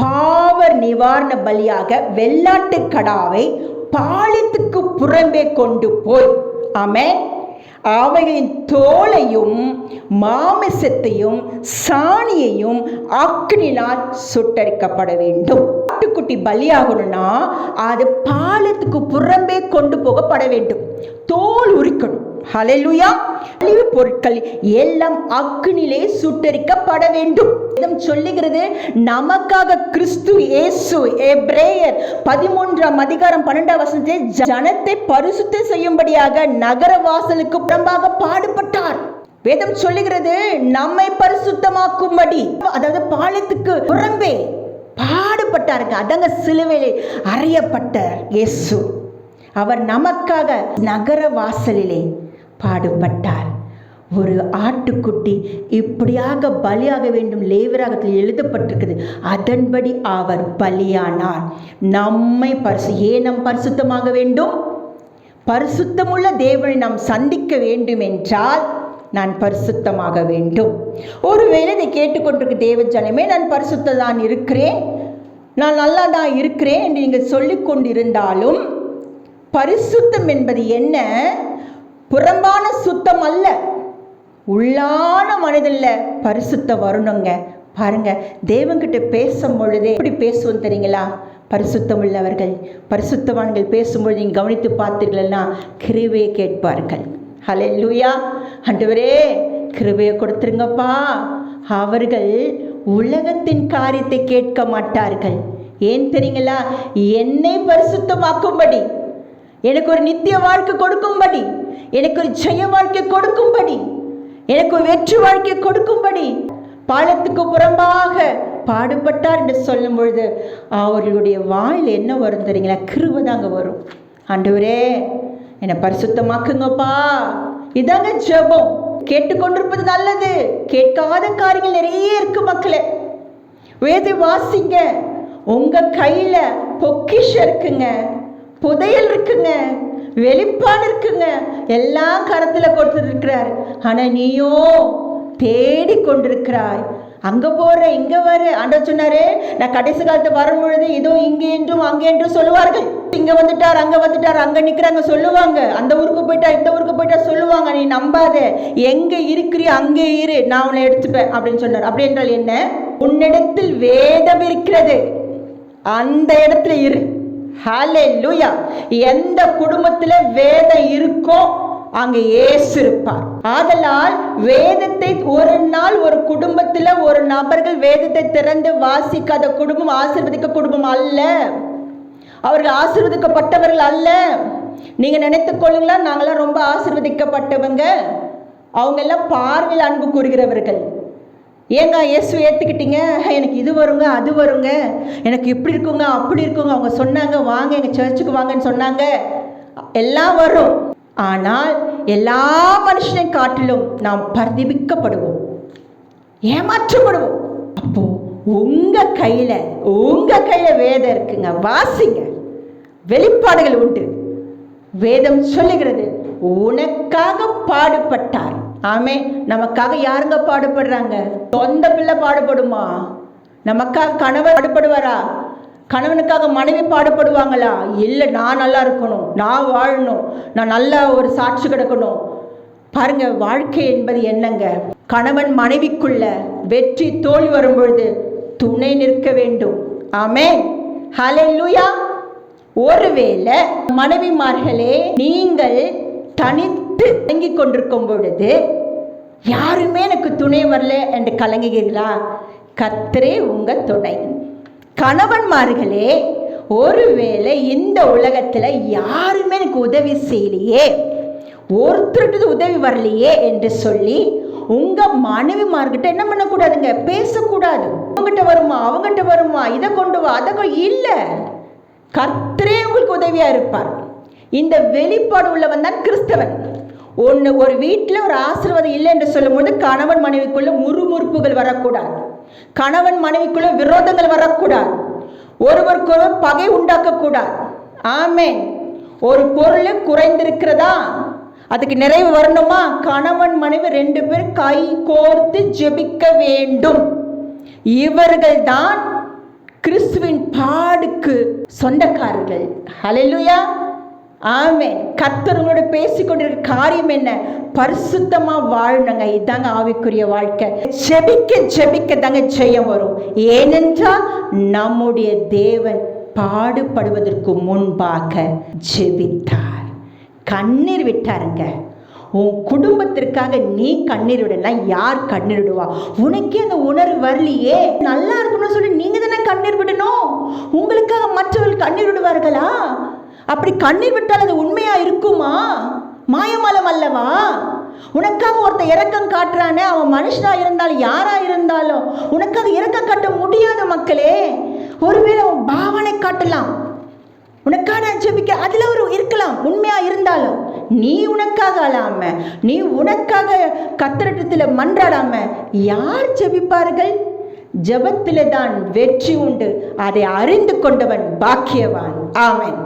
பாவ நிவாரண பலியாக வெள்ளாட்டு கடாவை பாலித்துக்கு புறம்பே கொண்டு போய். ஆமே அவைகளின் தோலையும் மாமிசத்தையும் சாணியையும் அக்னினால் சுட்டரிக்கப்பட வேண்டும். ஆட்டுக்குட்டி பலியாகணும்னா அது பாலத்துக்கு புறம்பே கொண்டு போகப்பட வேண்டும். தோல் உரிக்கணும். ஹலெலுயா அழிவு பொருட்கள் எல்லாம் அக்னிலே சுட்டரிக்கப்பட வேண்டும். வேதம் சொல்லுகிறது நமக்காக கிறிஸ்து இயேசு. எப்ரேயர் பதிமூன்றாம் அதிகாரம் பன்னெண்டாம் வசனத்தை ஜனத்தை பரிசுத்த செய்யும்படியாக நகர வாசலுக்கு புறம்பாக பாடுபட்டார். வேதம் சொல்லுகிறது நம்மை பரிசுத்தமாக்கும்படி. அதாவது பாலத்துக்கு புறம்பே பாடுபட்டாருங்க அதங்க சிலுவையிலே அறையப்பட்ட இயேசு. அவர் நமக்காக நகர வாசலிலே பாடுபட்டார். ஒரு ஆட்டுக்குட்டி இப்படியாக பலியாக வேண்டும் லேவராகத்தில் எழுதப்பட்டிருக்குது அதன்படி அவர் பலியானார். நம்மை பரிசு ஏன் நம் பரிசுத்தமாக வேண்டும்? பரிசுத்தமுள்ள தேவனை நாம் சந்திக்க வேண்டும் என்றால் நான் பரிசுத்தமாக வேண்டும். ஒருவேளை இதை கேட்டுக்கொண்டிருக்க தேவஜனமே நான் பரிசுத்த தான் இருக்கிறேன். நான் நல்லா தான் இருக்கிறேன் என்று நீங்கள் சொல்லிக்கொண்டிருந்தாலும் பரிசுத்தம் என்பது என்ன? புறம்பான சுத்தம் அல்ல. உள்ளான மனதில் பரிசுத்தம் வரணுங்க. பாருங்க தேவன்கிட்ட பேசும் பொழுதே எப்படி பேசுவோம் தெரியுங்களா? பரிசுத்தம் உள்ளவர்கள் பரிசுத்தவான்கள் பேசும்பொழுது நீங்கள் கவனித்து பார்த்தீர்கள்னா கிருவையை கேட்பார்கள். ஹலே லூயா அண்டவரே கிருபையை கொடுத்துருங்கப்பா. அவர்கள் உலகத்தின் காரியத்தை கேட்க மாட்டார்கள். ஏன் தெரியுங்களா? என்னை பரிசுத்தமாக்கும்படி எனக்கு ஒரு நித்திய வாழ்க்கை கொடுக்கும்படி எனக்கு ஒரு ஜெய வாழ்க்கை கொடுக்கும்படி எனக்கு வெற்றி வாழ்க்கை கொடுக்கும்படி பாலத்துக்கு புறம்பாக பாடுபட்டார் என்று சொல்லும் பொழுது அவர்களுடைய வாயில் என்ன வரும் தெரியுங்களா? கிருபை தாங்க வரும். ஆண்டவரே என்னை பரிசுத்தமாக்குங்கப்பா. இதாங்க ஜெபம். கேட்டுக்கொண்டிருப்பது நல்லது. கேட்காத காரியங்கள் நிறைய இருக்கு மக்களே. வேதை வாசிங்க. உங்க கையில பொக்கிஷம் இருக்குங்க. புதையல் இருக்குங்க. வெளிப்பாடு இருக்குங்க. எல்லாம் கரத்தில் கொடுத்துருக்கிறார். ஆனால் நீயோ தேடி கொண்டிருக்கிறாய். அங்கே போற இங்கே வர. ஆண்டவர் சொன்னாரே நான் கடைசி காலத்து வரும் பொழுது இதோ இங்கே என்றும் அங்கே என்றும் சொல்லுவார்கள். இங்கே வந்துட்டார் அங்கே வந்துட்டார் அங்கே நிற்கிறாங்க சொல்லுவாங்க. அந்த ஊருக்கு போயிட்டா இந்த ஊருக்கு போயிட்டா சொல்லுவாங்க. நீ நம்பாத. எங்கே இருக்கிறியோ அங்கே இரு. நான் உன்னை எடுத்துப்பேன். அப்படின்னு சொன்னார். அப்படி என்றால் என்ன? உன்னிடத்தில் வேதம் இருக்கிறது. அந்த இடத்துல இரு. ஹாலே லூயா எந்த குடும்பத்துல வேதம் இருக்கோ அங்க ஏசு இருப்பார். ஆதலால் வேதத்தை ஒரு நாள் ஒரு குடும்பத்துல ஒரு நபர்கள் வேதத்தை திறந்து வாசிக்காத குடும்பம் ஆசிர்வதிக்க குடும்பம் அல்ல. அவர்கள் ஆசிர்வதிக்கப்பட்டவர்கள் அல்ல. நீங்க நினைத்துக் கொள்ளுங்களா நாங்களாம் ரொம்ப ஆசிர்வதிக்கப்பட்டவங்க. அவங்க எல்லாம் பார்வையில் அன்பு கூறுகிறவர்கள். ஏங்க இயேசு ஏற்றுக்கிட்டீங்க இது வருங்க அது வருங்க. எனக்கு இப்படி இருக்குங்க அப்படி இருக்குங்க. அவங்க சொன்னாங்க வாங்க எங்கள் சர்ச்சுக்கு வாங்கன்னு சொன்னாங்க. எல்லாம் வரும். ஆனால் எல்லா மனுஷனை காட்டிலும் நாம் பரிதிபிக்கப்படுவோம். ஏமாற்றப்படுவோம். அப்போ உங்க கையில உங்க கையில வேதம் இருக்குங்க. வாசிங்க. வெளிப்பாடுகள் உண்டு. வேதம் சொல்லுகிறது உனக்காக பாடுபட்டார். ஆமே நமக்காக யாருங்க பாடுபடுறாங்க? சொந்த பிள்ளை பாடுபடுமா? நமக்காக கணவர் பாடுபடுவாரா? கணவனுக்காக மனைவி பாடுபடுவாங்களா? இல்லை நான் நல்லா இருக்கணும் நான் வாழணும் நான் நல்லா ஒரு சாட்சி கிடக்கணும். பாருங்க வாழ்க்கை என்பது என்னங்க? கணவன் மனைவிக்குள்ள வெற்றி தோல்வி வரும்பொழுது துணை நிற்க வேண்டும். ஆமே ஹலே லூயா ஒருவேளை மனைவிமார்களே நீங்கள் தனித்து தங்கி கொண்டிருக்கும் பொழுது யாருமே எனக்கு துணை வரல என்று கலங்குகிறீர்களா? கத்தரே உங்க துணை. கணவன்மார்களே ஒருவேளை இந்த உலகத்துல யாருமே எனக்கு உதவி செய்யலையே ஒருத்தருக்கு உதவி வரலையே என்று சொல்லி உங்க மனைவிமார்கிட்ட என்ன பண்ணக்கூடாதுங்க? பேசக்கூடாது. அவங்ககிட்ட வருமா? அவங்ககிட்ட வருமா? இதை கொண்டு வா அதை இல்லை இல்ல. கர்த்தரே உங்களுக்கு உதவியா இருப்பார். இந்த வெளிப்பாடு உள்ளவன் தான் கிறிஸ்தவன். ஒன்று ஒரு வீட்டில் ஒரு ஆசீர்வாதம் இல்லை என்று சொல்லும்போது கணவன் மனைவிக்குள்ள முறுமுறுப்புகள் வரக்கூடாது. கணவன் மனைவிக்குள்ள விரோதங்கள் வரக்கூடாது. ஒருவருக்கொருவர் பகை உண்டாக்கக்கூடாது. ஆமே ஒரு பொருள் குறைந்திருக்கிறதா? அதுக்கு நிறைவு வரணுமா? கணவன் மனைவி ரெண்டு பேரும் கை கோர்த்து ஜெபிக்க வேண்டும். இவர்கள் தான் கிறிஸ்துவின் பாடுக்கு சொந்தக்காரர்கள். ஹலெலுயா ஆமென். கத்தர்களோட உங்களோட பேசிக்கொண்டிருக்கிற காரியம் என்ன? பரிசுத்தமா வாழணுங்க இதாங்க ஆவிக்குரிய வாழ்க்கை. ஜெபிக்க ஜெபிக்க தாங்க ஜெயம் வரும். ஏனென்றால் நம்முடைய தேவன் பாடுபடுவதற்கு முன்பாக ஜெபித்தார். கண்ணீர் விட்டாருங்க. உன் குடும்பத்திற்காக நீ கண்ணீர் விடலாம் யார் கண்ணீர் விடுவா? உனக்கே அந்த உணர்வு வரலையே. நல்லா இருக்கணும்னு சொல்லி நீங்க தானே கண்ணீர் விடணும். உங்களுக்காக மற்றவர்கள் கண்ணீர் விடுவார்களா? அப்படி கண்ணீர் விட்டால் அது உண்மையா இருக்குமா? மாயமலம் அல்லவா? உனக்காக ஒருத்தன் இறக்கம் காட்டுறானே அவன் மனுஷனா இருந்தாலும் யாரா இருந்தாலும் உனக்காக இறக்கம் காட்ட முடியாத மக்களே. ஒருவேளை அவன் பாவனை காட்டலாம். உனக்கான ஜெபிக்க அதில் ஒரு இருக்கலாம் உண்மையா இருந்தாலும். நீ உனக்காக அழாம நீ உனக்காக கத்திரட்டத்தில் மன்றாடாம யார் ஜெபிப்பார்கள்? ஜபத்தில் தான் வெற்றி உண்டு. அதை அறிந்து கொண்டவன் பாக்கியவான். ஆமன்.